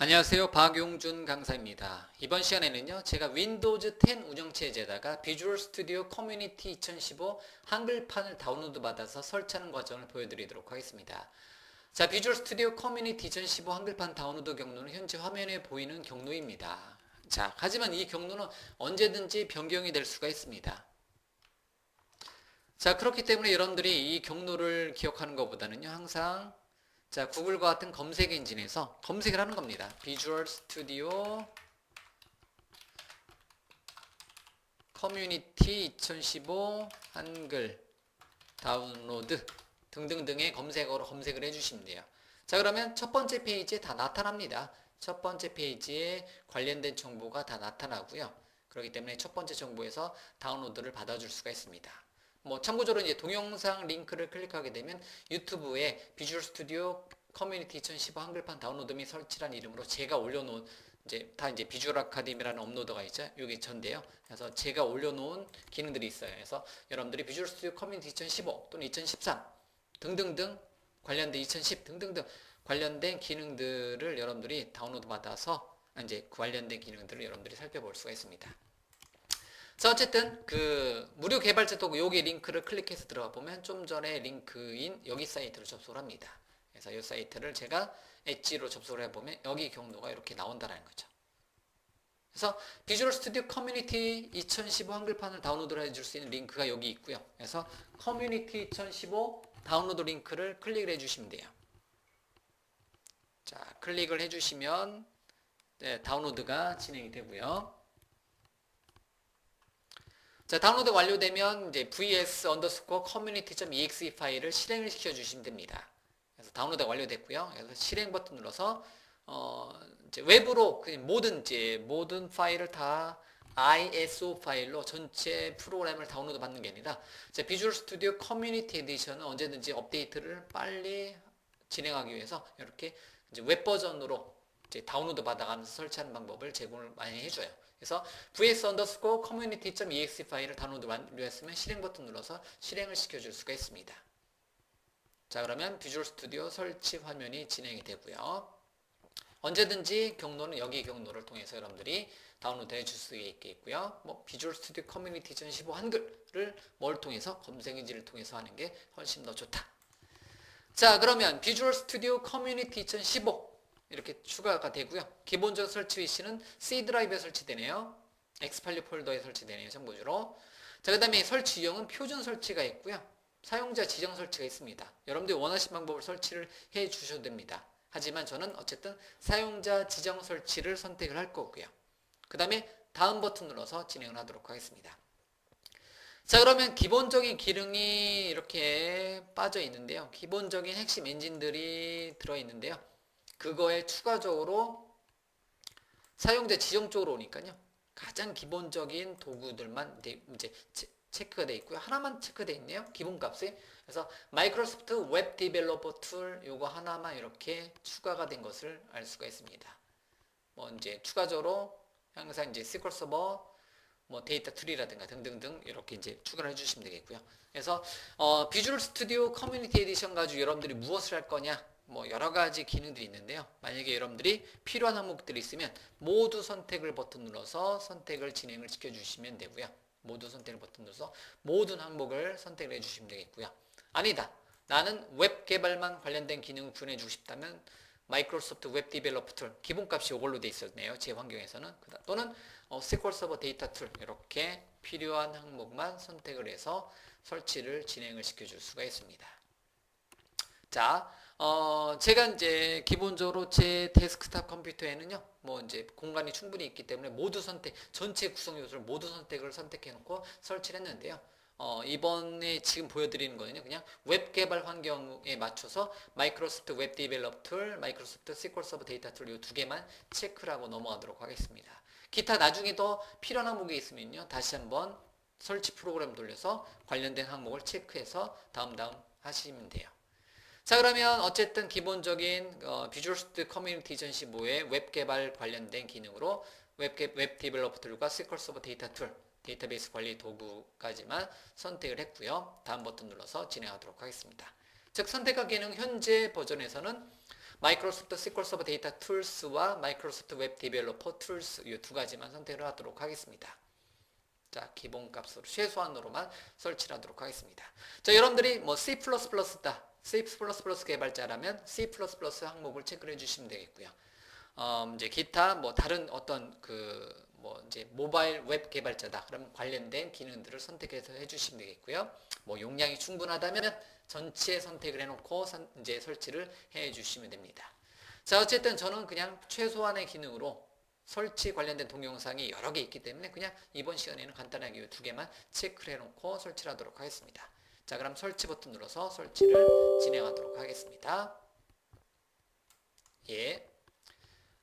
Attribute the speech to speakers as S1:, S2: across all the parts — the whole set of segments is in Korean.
S1: 안녕하세요. 박용준 강사입니다. 이번 시간에는요, 제가 윈도우즈 10 운영체제에다가 비주얼 스튜디오 커뮤니티 2015 한글판을 다운로드 받아서 설치하는 과정을 보여드리도록 하겠습니다. 자, 비주얼 스튜디오 커뮤니티 2015 한글판 다운로드 경로는 현재 화면에 보이는 경로입니다. 자, 하지만 이 경로는 언제든지 변경이 될 수가 있습니다. 자, 그렇기 때문에 여러분들이 이 경로를 기억하는 것보다는요, 항상 자, 구글과 같은 검색 엔진에서 검색을 하는 겁니다. 비주얼 스튜디오 커뮤니티 2015 한글 다운로드 등등등의 검색어로 검색을 해주시면 돼요. 자, 그러면 첫 번째 페이지에 다 나타납니다. 첫 번째 페이지에 관련된 정보가 다 나타나고요. 그렇기 때문에 첫 번째 정보에서 다운로드를 받아줄 수가 있습니다. 뭐 참고적으로 이제 동영상 링크를 클릭하게 되면 유튜브에 비주얼 스튜디오 커뮤니티 2015 한글판 다운로드 및 설치란 이름으로 제가 올려놓은 이제 다 이제 비주얼 아카데미라는 업로더가 있죠. 여기 전데요. 그래서 제가 올려놓은 기능들이 있어요. 그래서 여러분들이 비주얼 스튜디오 커뮤니티 2015 또는 2013 등등등 관련된 2010 등등등 관련된 기능들을 여러분들이 다운로드 받아서 이제 관련된 기능들을 여러분들이 살펴볼 수가 있습니다. 자 어쨌든 그 무료 개발자 도구 여기 링크를 클릭해서 들어가 보면 좀 전에 링크인 여기 사이트로 접속을 합니다. 그래서 이 사이트를 제가 엣지로 접속을 해보면 여기 경로가 이렇게 나온다는 거죠. 그래서 비주얼 스튜디오 커뮤니티 2015 한글판을 다운로드 해줄 수 있는 링크가 여기 있고요. 그래서 커뮤니티 2015 다운로드 링크를 클릭을 해주시면 돼요. 자 클릭을 해주시면 네, 다운로드가 진행이 되고요. 자, 다운로드 완료되면 이제 vs underscore community.exe 파일을 실행을 시켜 주시면 됩니다. 그래서 다운로드 완료됐고요. 그래서 실행 버튼 눌러서 어, 이제 웹으로 모든 이제 모든 파일을 다 ISO 파일로 전체 프로그램을 다운로드 받는 게 아니라 이제 비주얼 스튜디오 커뮤니티 에디션은 언제든지 업데이트를 빨리 진행하기 위해서 이렇게 이제 웹 버전으로 이제 다운로드 받아가면서 설치하는 방법을 제공을 많이 해줘요. 그래서 vs underscore community.exe 파일을 다운로드 완료했으면 실행 버튼 눌러서 실행을 시켜줄 수가 있습니다. 자 그러면 비주얼 스튜디오 설치 화면이 진행이 되고요. 언제든지 경로는 여기 경로를 통해서 여러분들이 다운로드 해줄 수 있겠고요. 뭐 비주얼 스튜디오 커뮤니티 2015 한글을 뭘 통해서 검색 엔진을 통해서 하는 게 훨씬 더 좋다. 자 그러면 비주얼 스튜디오 커뮤니티 2015 이렇게 추가가 되고요. 기본적 설치 위치는 C 드라이브에 설치되네요. X86 폴더에 설치되네요. 정보주로. 자, 그 다음에 설치 유형은 표준 설치가 있고요. 사용자 지정 설치가 있습니다. 여러분들이 원하신 방법을 설치를 해 주셔도 됩니다. 하지만 저는 어쨌든 사용자 지정 설치를 선택을 할 거고요. 그 다음에 다음 버튼 눌러서 진행을 하도록 하겠습니다. 자 그러면 기본적인 기능이 이렇게 빠져 있는데요. 기본적인 핵심 엔진들이 들어 있는데요. 그거에 추가적으로 사용자 지정 쪽으로 오니까요. 가장 기본적인 도구들만 이제 체크가 되어 있고요. 하나만 체크되어 있네요. 기본값이. 그래서 마이크로소프트 웹 디벨로퍼 툴 요거 하나만 이렇게 추가가 된 것을 알 수가 있습니다. 뭐 이제 추가적으로 항상 이제 SQL 서버 뭐 데이터 툴이라든가 등등등 이렇게 이제 추가를 해주시면 되겠고요. 그래서 어, 비주얼 스튜디오 커뮤니티 에디션 가지고 여러분들이 무엇을 할 거냐 뭐 여러 가지 기능들이 있는데요. 만약에 여러분들이 필요한 항목들이 있으면 모두 선택을 버튼 눌러서 선택을 진행을 시켜 주시면 되고요. 모두 선택을 버튼 눌러서 모든 항목을 선택을 해 주시면 되겠고요. 아니다. 나는 웹 개발만 관련된 기능을 구현해 주고 싶다면 마이크로소프트 웹 디벨로퍼 툴 기본값이 이걸로 돼 있었네요. 제 환경에서는 또는 어, SQL 서버 데이터 툴 이렇게 필요한 항목만 선택을 해서 설치를 진행을 시켜 줄 수가 있습니다. 자, 어, 제가 이제 기본적으로 제 데스크탑 컴퓨터에는요, 뭐 이제 공간이 충분히 있기 때문에 모두 선택, 전체 구성 요소를 모두 선택을 선택해 놓고 설치를 했는데요. 어, 이번에 지금 보여드리는 거는요, 그냥 웹 개발 환경에 맞춰서 마이크로소프트 웹 디벨롭 툴, 마이크로소프트 SQL 서버 데이터 툴 이 두 개만 체크를 하고 넘어가도록 하겠습니다. 기타 나중에 더 필요한 항목이 있으면요, 다시 한번 설치 프로그램 돌려서 관련된 항목을 체크해서 다음 다음 하시면 돼요. 자 그러면 어쨌든 기본적인 어, 비주얼 스튜디오 커뮤니티 2015의 웹 개발 관련된 기능으로 웹, 웹 디벨로퍼 툴과 SQL 서버 데이터 툴, 데이터베이스 관리 도구까지만 선택을 했고요. 다음 버튼 눌러서 진행하도록 하겠습니다. 즉 선택한 기능 현재 버전에서는 마이크로소프트 SQL 서버 데이터 툴스와 마이크로소프트 웹 디벨로퍼 툴스 이 두 가지만 선택을 하도록 하겠습니다. 자, 기본 값으로 최소한으로만 설치를 하도록 하겠습니다. 자, 여러분들이 뭐 C++다. C++ 개발자라면 C++ 항목을 체크를 해 주시면 되겠고요. 어, 이제 기타 뭐 다른 어떤 그 뭐 이제 모바일 웹 개발자다. 그러면 관련된 기능들을 선택해서 해 주시면 되겠고요. 뭐 용량이 충분하다면 전체 선택을 해 놓고 이제 설치를 해 주시면 됩니다. 자, 어쨌든 저는 그냥 최소한의 기능으로 설치 관련된 동영상이 여러 개 있기 때문에 그냥 이번 시간에는 간단하게 이두 개만 체크를 해놓고 설치를 하도록 하겠습니다. 자 그럼 설치 버튼 눌러서 설치를 진행하도록 하겠습니다. 예.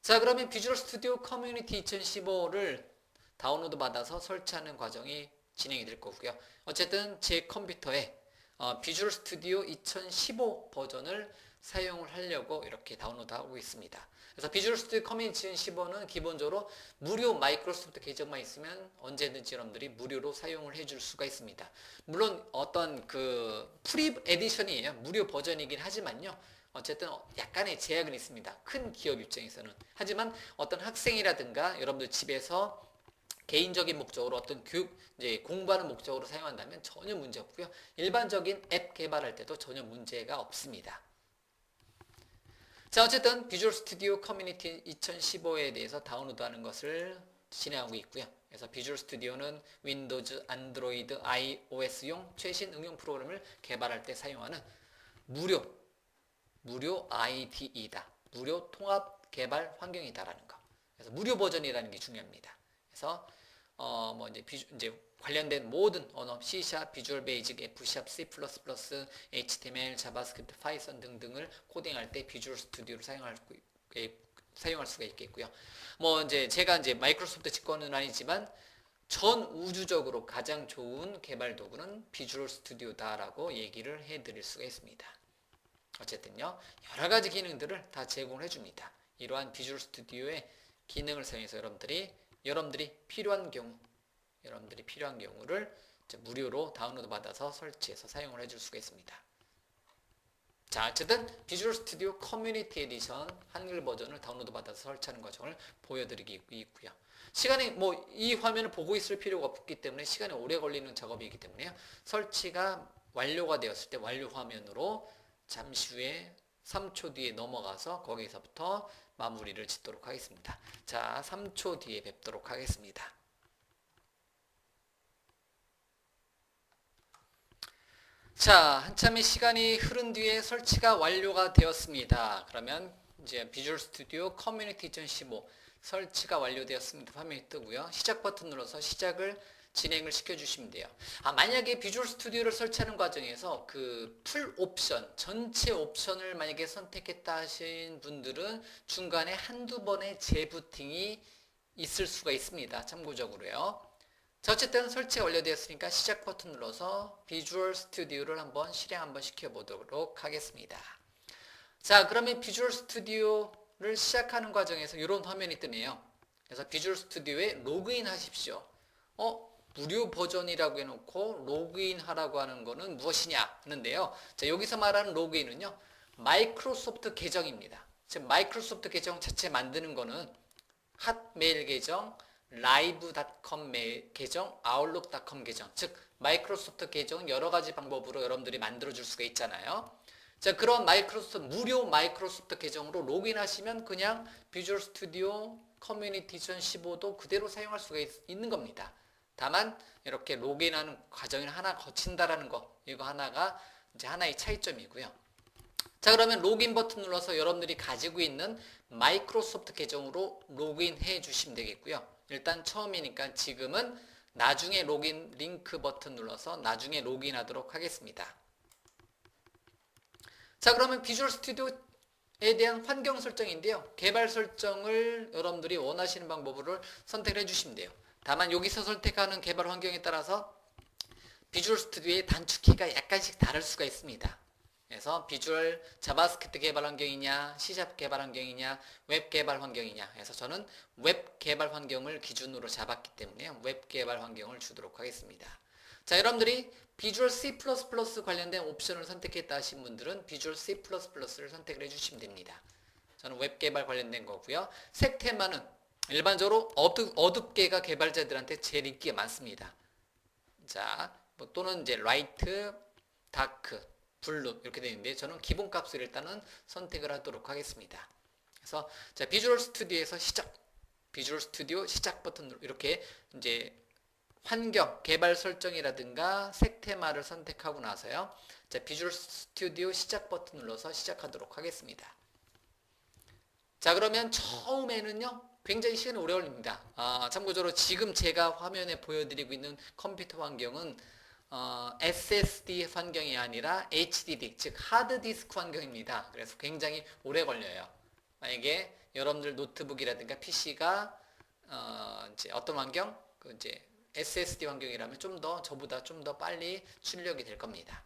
S1: 자 그러면 비주얼 스튜디오 커뮤니티 2015를 다운로드 받아서 설치하는 과정이 진행이 될 거고요. 어쨌든 제 컴퓨터에 어, 비주얼 스튜디오 2015 버전을 사용을 하려고 이렇게 다운로드하고 있습니다. 그래서 비주얼 스튜디오 커뮤니티 15는 기본적으로 무료 마이크로소프트 계정만 있으면 언제든지 여러분들이 무료로 사용을 해줄 수가 있습니다. 물론 어떤 그 프리 에디션이에요. 무료 버전이긴 하지만요. 어쨌든 약간의 제약은 있습니다. 큰 기업 입장에서는. 하지만 어떤 학생이라든가 여러분들 집에서 개인적인 목적으로 어떤 교육, 이제 공부하는 목적으로 사용한다면 전혀 문제 없고요. 일반적인 앱 개발할 때도 전혀 문제가 없습니다. 자, 어쨌든 비주얼 스튜디오 커뮤니티 2015에 대해서 다운로드하는 것을 진행하고 있고요. 그래서 비주얼 스튜디오는 윈도우즈, 안드로이드, iOS용 최신 응용 프로그램을 개발할 때 사용하는 무료 무료 IDE다. 무료 통합 개발 환경이다라는 거. 그래서 무료 버전이라는 게 중요합니다. 그래서 어 뭐 이제 비주, 이제 관련된 모든 언어 C#, 비주얼 베이직, F#, C++, HTML, 자바스크립트, 파이썬 등등을 코딩할 때 비주얼 스튜디오를 사용할 사용할 수가 있겠고요. 뭐 이제 제가 이제 마이크로소프트 직권은 아니지만 전 우주적으로 가장 좋은 개발 도구는 비주얼 스튜디오다라고 얘기를 해 드릴 수가 있습니다. 어쨌든요. 여러 가지 기능들을 다 제공을 해 줍니다. 이러한 비주얼 스튜디오의 기능을 사용해서 여러분들이 여러분들이 필요한 경우 여러분들이 필요한 경우를 무료로 다운로드 받아서 설치해서 사용을 해줄 수가 있습니다. 자, 어쨌든 비주얼 스튜디오 커뮤니티 에디션 한글 버전을 다운로드 받아서 설치하는 과정을 보여드리고 있고요. 시간이 뭐 이 화면을 보고 있을 필요가 없기 때문에 시간이 오래 걸리는 작업이기 때문에요. 설치가 완료가 되었을 때 완료 화면으로 잠시 후에 3초 뒤에 넘어가서 거기서부터 마무리를 짓도록 하겠습니다. 자, 3초 뒤에 뵙도록 하겠습니다. 자, 한참의 시간이 흐른 뒤에 설치가 완료가 되었습니다. 그러면 이제 비주얼 스튜디오 커뮤니티 2015 설치가 완료되었습니다. 화면이 뜨고요. 시작 버튼 눌러서 시작을 진행을 시켜주시면 돼요. 아, 만약에 비주얼 스튜디오를 설치하는 과정에서 그 풀 옵션, 전체 옵션을 만약에 선택했다 하신 분들은 중간에 한두 번의 재부팅이 있을 수가 있습니다. 참고적으로요. 자, 어쨌든 설치가 완료되었으니까 시작 버튼 눌러서 비주얼 스튜디오를 한번 실행 한번 시켜보도록 하겠습니다. 자, 그러면 비주얼 스튜디오를 시작하는 과정에서 이런 화면이 뜨네요. 그래서 비주얼 스튜디오에 로그인 하십시오. 어, 무료 버전이라고 해놓고 로그인 하라고 하는 거는 무엇이냐 하는데요. 자, 여기서 말하는 로그인은요. 마이크로소프트 계정입니다. 즉 마이크로소프트 계정 자체 만드는 거는 핫메일 계정, 라이브.com 계정, 아웃룩.com 계정, 즉 마이크로소프트 계정 여러 가지 방법으로 여러분들이 만들어 줄 수가 있잖아요. 자, 그런 마이크로소프트 무료 마이크로소프트 계정으로 로그인하시면 그냥 비주얼 스튜디오 커뮤니티 2015도 그대로 사용할 수가 있, 있는 겁니다. 다만 이렇게 로그인하는 과정을 하나 거친다라는 거 이거 하나가 이제 하나의 차이점이고요. 자 그러면 로그인 버튼 눌러서 여러분들이 가지고 있는 마이크로소프트 계정으로 로그인해 주시면 되겠고요. 일단 처음이니까 지금은 나중에 로그인 링크 버튼 눌러서 나중에 로그인하도록 하겠습니다. 자 그러면 비주얼 스튜디오 에 대한 환경 설정인데요. 개발 설정을 여러분들이 원하시는 방법으로 선택을 해주시면 돼요. 다만 여기서 선택하는 개발 환경에 따라서 비주얼 스튜디오의 단축키가 약간씩 다를 수가 있습니다. 그래서 비주얼 자바스크립트 개발 환경이냐, C샵 개발 환경이냐, 웹 개발 환경이냐. 그래서 저는 웹 개발 환경을 기준으로 잡았기 때문에 웹 개발 환경을 주도록 하겠습니다. 자, 여러분들이 비주얼 C++ 관련된 옵션을 선택했다 하신 분들은 비주얼 C++를 선택을 해주시면 됩니다. 저는 웹 개발 관련된 거고요. 색 테마는 일반적으로 어둡, 어둡게가 개발자들한테 제일 인기가 많습니다. 자, 뭐 또는 이제 라이트, 다크, 블루 이렇게 되는데 저는 기본 값을 일단은 선택을 하도록 하겠습니다. 그래서 자, 비주얼 스튜디오에서 시작 비주얼 스튜디오 시작 버튼 으로 이렇게 이제 환경 개발 설정이라든가 색 테마를 선택하고 나서요. 자, 비주얼 스튜디오 시작 버튼 눌러서 시작하도록 하겠습니다. 자, 그러면 처음에는요. 굉장히 시간이 오래 걸립니다. 아, 참고적으로 지금 제가 화면에 보여드리고 있는 컴퓨터 환경은 어, SSD 환경이 아니라 HDD, 즉 하드디스크 환경입니다. 그래서 굉장히 오래 걸려요. 만약에 여러분들 노트북이라든가 PC가 어, 이제 어떤 환경, 그 이제 SSD 환경이라면 좀 더 저보다 좀 더 빨리 출력이 될 겁니다.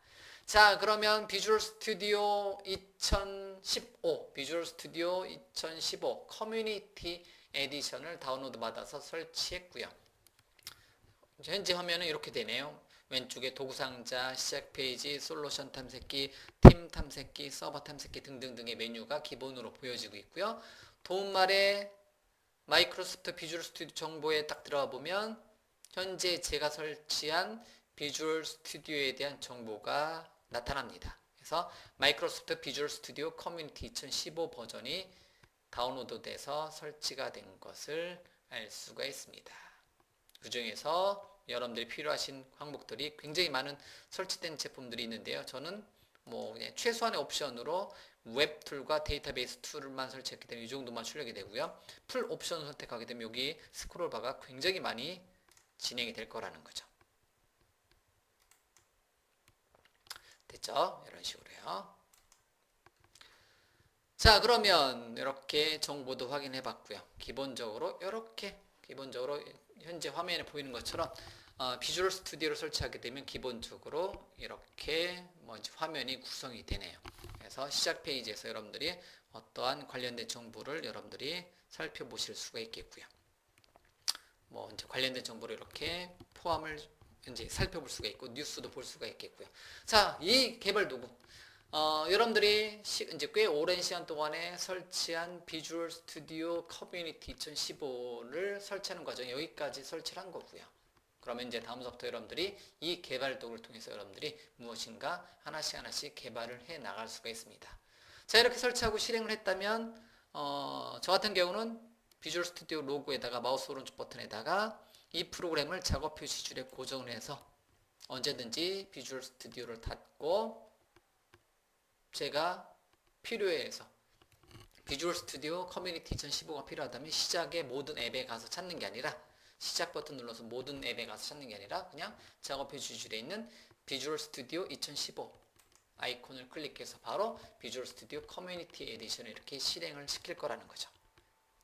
S1: 자, 그러면 비주얼 스튜디오 2015, 비주얼 스튜디오 2015 커뮤니티 에디션을 다운로드 받아서 설치했고요. 현재 화면은 이렇게 되네요. 왼쪽에 도구 상자, 시작 페이지, 솔루션 탐색기, 팀 탐색기, 서버 탐색기 등등등의 메뉴가 기본으로 보여지고 있고요. 도움말에 마이크로소프트 비주얼 스튜디오 정보에 딱 들어가 보면 현재 제가 설치한 비주얼 스튜디오에 대한 정보가 나타납니다. 그래서 마이크로소프트 비주얼 스튜디오 커뮤니티 2015 버전이 다운로드 돼서 설치가 된 것을 알 수가 있습니다. 그 중에서 여러분들이 필요하신 항목들이 굉장히 많은 설치된 제품들이 있는데요. 저는 뭐 최소한의 옵션으로 웹 툴과 데이터베이스 툴만 설치했기 때문에 이 정도만 출력이 되고요. 풀 옵션을 선택하게 되면 여기 스크롤 바가 굉장히 많이 진행이 될 거라는 거죠. 됐죠? 이런 식으로요. 자, 그러면 이렇게 정보도 확인해 봤고요. 기본적으로 이렇게 기본적으로 현재 화면에 보이는 것처럼 어, 비주얼 스튜디오를 설치하게 되면 기본적으로 이렇게 뭐 화면이 구성이 되네요. 그래서 시작 페이지에서 여러분들이 어떠한 관련된 정보를 여러분들이 살펴보실 수가 있겠고요. 뭐 이제 관련된 정보를 이렇게 포함을 이제 살펴볼 수가 있고 뉴스도 볼 수가 있겠고요. 자, 이 개발 도구 어, 여러분들이 시, 이제 꽤 오랜 시간 동안에 설치한 비주얼 스튜디오 커뮤니티 2015를 설치하는 과정 여기까지 설치를 한 거고요. 그러면 이제 다음부터 여러분들이 이 개발 도구를 통해서 여러분들이 무엇인가 하나씩 하나씩 개발을 해 나갈 수가 있습니다. 자 이렇게 설치하고 실행을 했다면 어, 저 같은 경우는 비주얼 스튜디오 로고에다가 마우스 오른쪽 버튼에다가 이 프로그램을 작업 표시줄에 고정을 해서 언제든지 비주얼 스튜디오를 닫고 제가 필요해서 비주얼 스튜디오 커뮤니티 2015가 필요하다면 시작의 모든 앱에 가서 찾는 게 아니라 시작 버튼 눌러서 모든 앱에 가서 찾는 게 아니라 그냥 작업해 주줄에 있는 비주얼 스튜디오 2015 아이콘을 클릭해서 바로 비주얼 스튜디오 커뮤니티 에디션을 이렇게 실행을 시킬 거라는 거죠.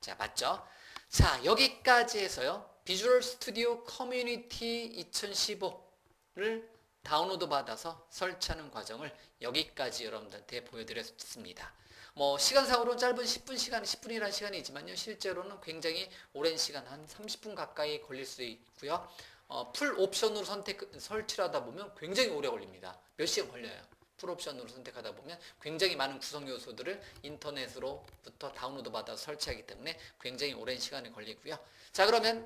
S1: 자, 맞죠? 자, 여기까지 해서요. 비주얼 스튜디오 커뮤니티 2015를 다운로드 받아서 설치하는 과정을 여기까지 여러분들한테 보여드렸습니다. 뭐 시간상으로 짧은 10분 시간, 10분이라는 시간이지만요. 실제로는 굉장히 오랜 시간 한 30분 가까이 걸릴 수 있고요. 어, 풀 옵션으로 선택 설치를 하다 보면 굉장히 오래 걸립니다. 몇 시간 걸려요. 풀 옵션으로 선택하다 보면 굉장히 많은 구성 요소들을 인터넷으로부터 다운로드 받아서 설치하기 때문에 굉장히 오랜 시간이 걸리고요. 자 그러면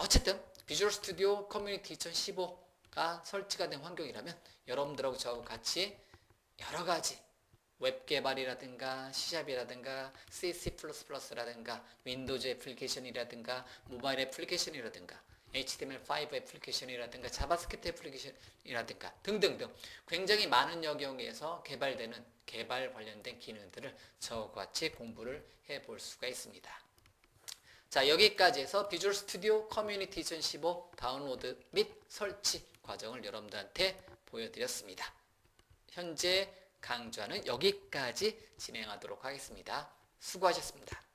S1: 어쨌든 비주얼 스튜디오 커뮤니티 2015 가 설치가 된 환경이라면 여러분들하고 저하고 같이 여러 가지 웹 개발이라든가 C샵이라든가 C, C++라든가 윈도우즈 애플리케이션이라든가 모바일 애플리케이션이라든가 HTML5 애플리케이션이라든가 자바스크립트 애플리케이션이라든가 등등등 굉장히 많은 영역에서 개발되는 개발 관련된 기능들을 저와 같이 공부를 해 볼 수가 있습니다. 자 여기까지 해서 비주얼 스튜디오 커뮤니티 2015 다운로드 및 설치 과정을 여러분들한테 보여드렸습니다. 현재 강좌는 여기까지 진행하도록 하겠습니다. 수고하셨습니다.